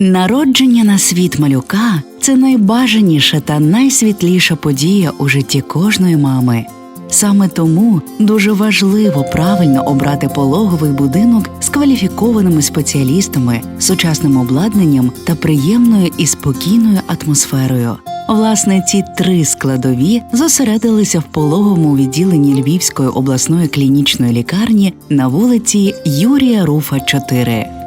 Народження на світ малюка це найбажаніша та найсвітліша подія у житті кожної мами. Саме тому дуже важливо правильно обрати пологовий будинок з кваліфікованими спеціалістами, сучасним обладнанням та приємною і спокійною атмосферою. Власне, ці три складові зосередилися в пологовому відділенні Львівської обласної клінічної лікарні на вулиці Юрія Руфа, 4.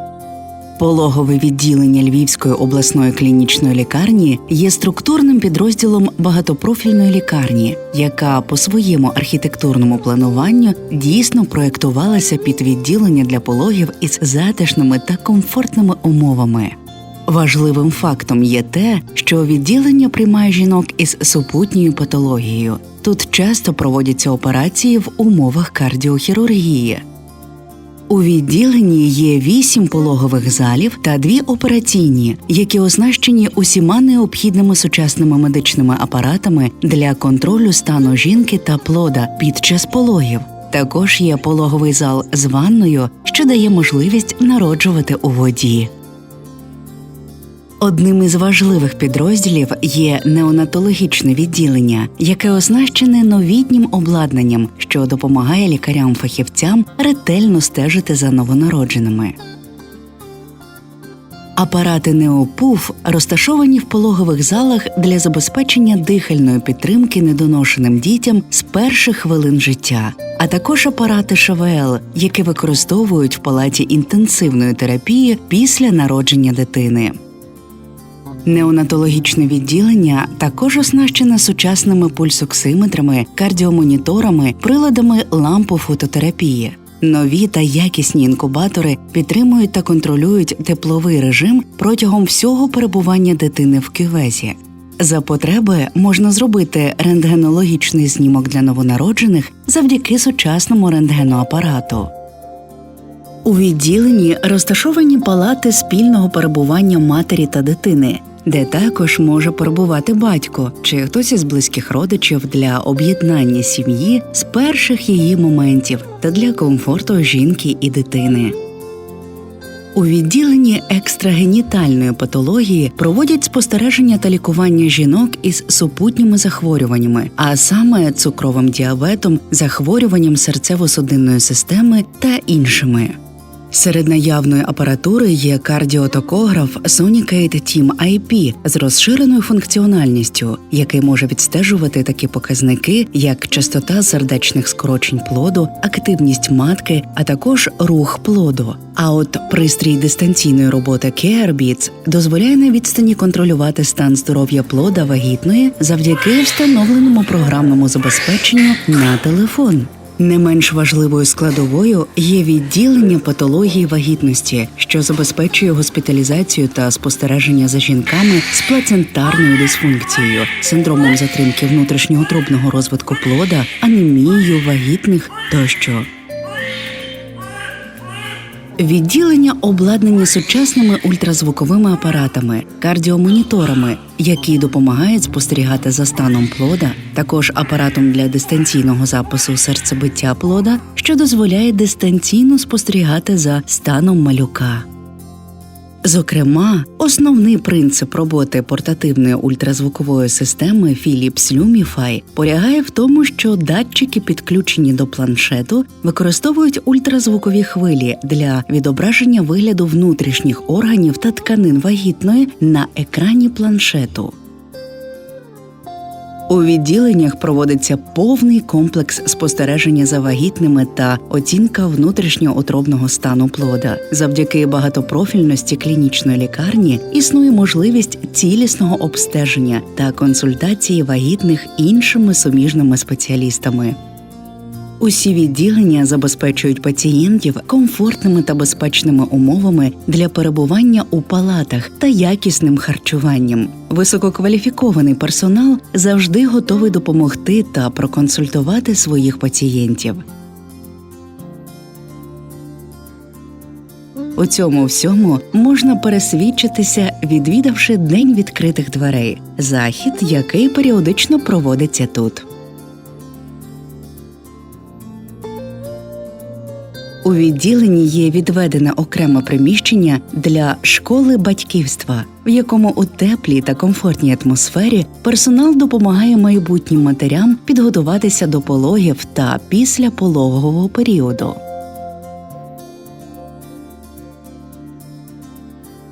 Пологове відділення Львівської обласної клінічної лікарні є структурним підрозділом багатопрофільної лікарні, яка по своєму архітектурному плануванню дійсно проєктувалася під відділення для пологів із затишними та комфортними умовами. Важливим фактом є те, що відділення приймає жінок із супутньою патологією. Тут часто проводяться операції в умовах кардіохірургії. У відділенні є вісім пологових залів та дві операційні, які оснащені усіма необхідними сучасними медичними апаратами для контролю стану жінки та плода під час пологів. Також є пологовий зал з ванною, що дає можливість народжувати у воді. Одним із важливих підрозділів є неонатологічне відділення, яке оснащене новітнім обладнанням, що допомагає лікарям-фахівцям ретельно стежити за новонародженими. Апарати Неопуф розташовані в пологових залах для забезпечення дихальної підтримки недоношеним дітям з перших хвилин життя, а також апарати ШВЛ, які використовують в палаті інтенсивної терапії після народження дитини. Неонатологічне відділення також оснащене сучасними пульсоксиметрами, кардіомоніторами, приладами лампофототерапії. Нові та якісні інкубатори підтримують та контролюють тепловий режим протягом всього перебування дитини в кювезі. За потреби можна зробити рентгенологічний знімок для новонароджених завдяки сучасному рентгеноапарату. У відділенні розташовані палати спільного перебування матері та дитини, де також може перебувати батько чи хтось із близьких родичів для об'єднання сім'ї з перших її моментів та для комфорту жінки і дитини. У відділенні екстрагенітальної патології проводять спостереження та лікування жінок із супутніми захворюваннями, а саме цукровим діабетом, захворюванням серцево-судинної системи та іншими. Серед наявної апаратури є кардіотокограф Sonicate Team IP з розширеною функціональністю, який може відстежувати такі показники, як частота сердечних скорочень плоду, активність матки, а також рух плоду. А от пристрій дистанційної роботи CareBeats дозволяє на відстані контролювати стан здоров'я плода вагітної завдяки встановленому програмному забезпеченню на телефон. Не менш важливою складовою є відділення патології вагітності, що забезпечує госпіталізацію та спостереження за жінками з плацентарною дисфункцією, синдромом затримки внутрішнього трубного розвитку плода, анемією вагітних тощо. Відділення обладнані сучасними ультразвуковими апаратами, кардіомоніторами, які допомагають спостерігати за станом плода, також апаратом для дистанційного запису серцебиття плода, що дозволяє дистанційно спостерігати за станом малюка. Зокрема, основний принцип роботи портативної ультразвукової системи Philips Lumify полягає в тому, що датчики, підключені до планшету, використовують ультразвукові хвилі для відображення вигляду внутрішніх органів та тканин вагітної на екрані планшету. У відділеннях проводиться повний комплекс спостереження за вагітними та оцінка внутрішньоутробного стану плода. Завдяки багатопрофільності клінічної лікарні існує можливість цілісного обстеження та консультації вагітних іншими суміжними спеціалістами. Усі відділення забезпечують пацієнтів комфортними та безпечними умовами для перебування у палатах та якісним харчуванням. Висококваліфікований персонал завжди готовий допомогти та проконсультувати своїх пацієнтів. У цьому всьому можна пересвідчитися, відвідавши день відкритих дверей, захід, який періодично проводиться тут. У відділенні є відведене окреме приміщення для школи батьківства, в якому у теплій та комфортній атмосфері персонал допомагає майбутнім матерям підготуватися до пологів та післяпологового періоду.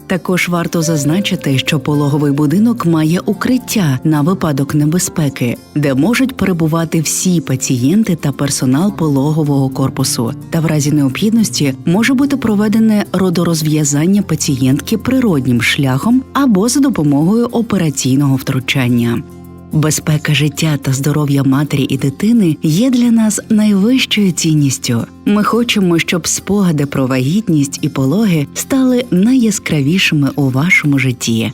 Також варто зазначити, що пологовий будинок має укриття на випадок небезпеки, де можуть перебувати всі пацієнти та персонал пологового корпусу. Та в разі необхідності може бути проведене родорозв'язання пацієнтки природнім шляхом або за допомогою операційного втручання. Безпека життя та здоров'я матері і дитини є для нас найвищою цінністю. Ми хочемо, щоб спогади про вагітність і пологи стали найяскравішими у вашому житті.